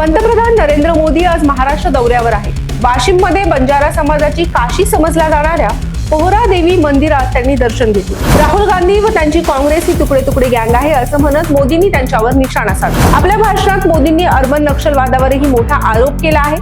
पंतप्रधान नरेंद्र मोदी आज महाराष्ट्र दौऱ्यावर आहे वाशिममध्ये बंजारा समाजाची काशी समजल्या जाणाऱ्या पोहरा देवी मंदिरात त्यांनी दर्शन घेतले. राहुल गांधी व त्यांची काँग्रेस ही तुकडे तुकडे गँग आहे असं म्हणत मोदींनी त्यांच्यावर निशाणा साधला. आपल्या भाषणात मोदींनी अर्बन नक्षलवादावरही मोठा आरोप केला आहे.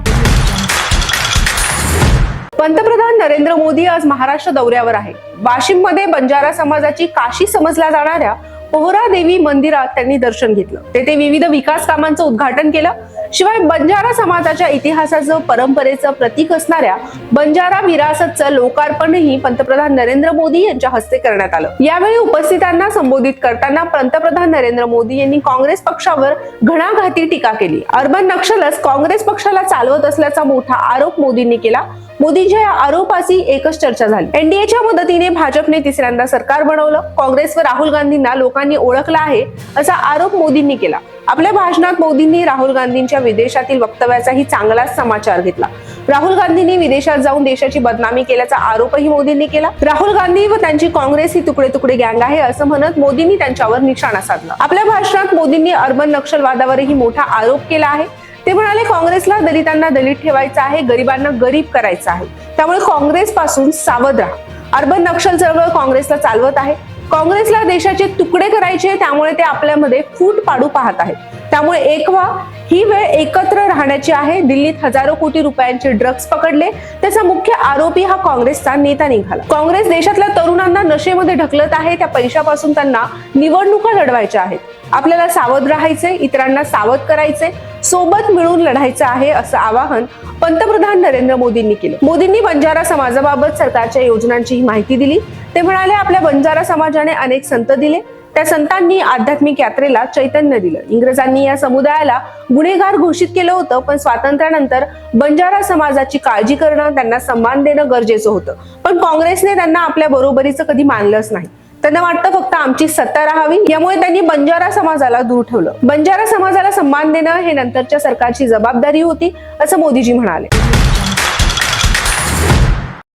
पंतप्रधान नरेंद्र मोदी आज महाराष्ट्र दौऱ्यावर आहे वाशिममध्ये बंजारा समाजाची काशी समजल्या जाणाऱ्या पोहरा देवी मंदिरात त्यांनी दर्शन घेतलं. तेथे विविध विकास कामांचं उद्घाटन केलं. शिवाय बंजारा समाजाच्या इतिहासाचं परंपरेचं प्रतीक असणाऱ्या बंजारा विरासतचं लोकार्पणही पंतप्रधान नरेंद्र मोदी यांच्या हस्ते करण्यात आलं. यावेळी उपस्थितांना संबोधित करताना पंतप्रधान नरेंद्र मोदी यांनी काँग्रेस पक्षावर घणाघाती टीका केली. अर्बन नक्षलच काँग्रेस पक्षाला चालवत असल्याचा मोठा आरोप मोदींनी केला. मोदींच्या या आरोपाची एकच चर्चा झाली. एनडीएच्या मदतीने भाजपने तिसऱ्यांदा सरकार बनवलं. काँग्रेस व राहुल गांधींना लोकांनी ओळखलं आहे असा आरोप मोदींनी केला. आपल्या भाषणात मोदींनी राहुल गांधींच्या विदेशातील वक्तव्याचाही चांगलाच समाचार घेतला. राहुल गांधींनी विदेशात जाऊन देशाची बदनामी केल्याचा आरोपही मोदींनी केला. राहुल गांधी व त्यांची काँग्रेस ही तुकडे तुकडे गँग आहे असं म्हणत मोदींनी त्यांच्यावर निशाणा साधला. आपल्या भाषणात मोदींनी अर्बन नक्षलवादावरही मोठा आरोप केला आहे. ते म्हणाले काँग्रेसला दलितांना दलित ठेवायचं आहे गरिबांना गरीब करायचं आहे. त्यामुळे काँग्रेस पासून सावध राहा. अर्बन नक्षल चळवळ काँग्रेसला चालवत आहे. काँग्रेसला देशाचे तुकडे करायचे त्यामुळे ते आपल्यामध्ये फूट पाडू पाहत आहेत. त्यामुळे एक व्हा ही वेळ एकत्र राहण्याची आहे. दिल्लीत हजारो कोटी रुपयांचे ड्रग्ज पकडले. त्याचा मुख्य आरोपी हा काँग्रेसचा नेता निघाला. काँग्रेस देशातल्या तरुणांना नशेमध्ये ढकलत आहे. त्या पैशापासून त्यांना निवडणुका लढवायच्या आहेत. आपल्याला सावध राहायचे इतरांना सावध करायचे सोबत मिळून लढायचं आहे असं आवाहन पंतप्रधान नरेंद्र मोदींनी केलं. मोदींनी बंजारा समाजाबाबत सरकारच्या योजनांची माहिती दिली. ते म्हणाले आपल्या बंजारा समाजाने अनेक संत दिले. त्या संतांनी आध्यात्मिक यात्रेला चैतन्य दिलं. इंग्रजांनी या समुदायाला गुन्हेगार घोषित केलं होतं पण स्वातंत्र्यानंतर बंजारा समाजाची काळजी करणं त्यांना सन्मान देणं गरजेचं होतं. पण काँग्रेसने त्यांना आपल्या बरोबरीचं कधी मानलंच नाही. त्यांना वाटतं फक्त आमची सत्ता राहावी. यामुळे त्यांनी बंजारा समाजाला दूर ठेवलं. बंजारा समाजाला सन्मान देणं हे नंतरच्या सरकारची जबाबदारी होती असं मोदीजी म्हणाले.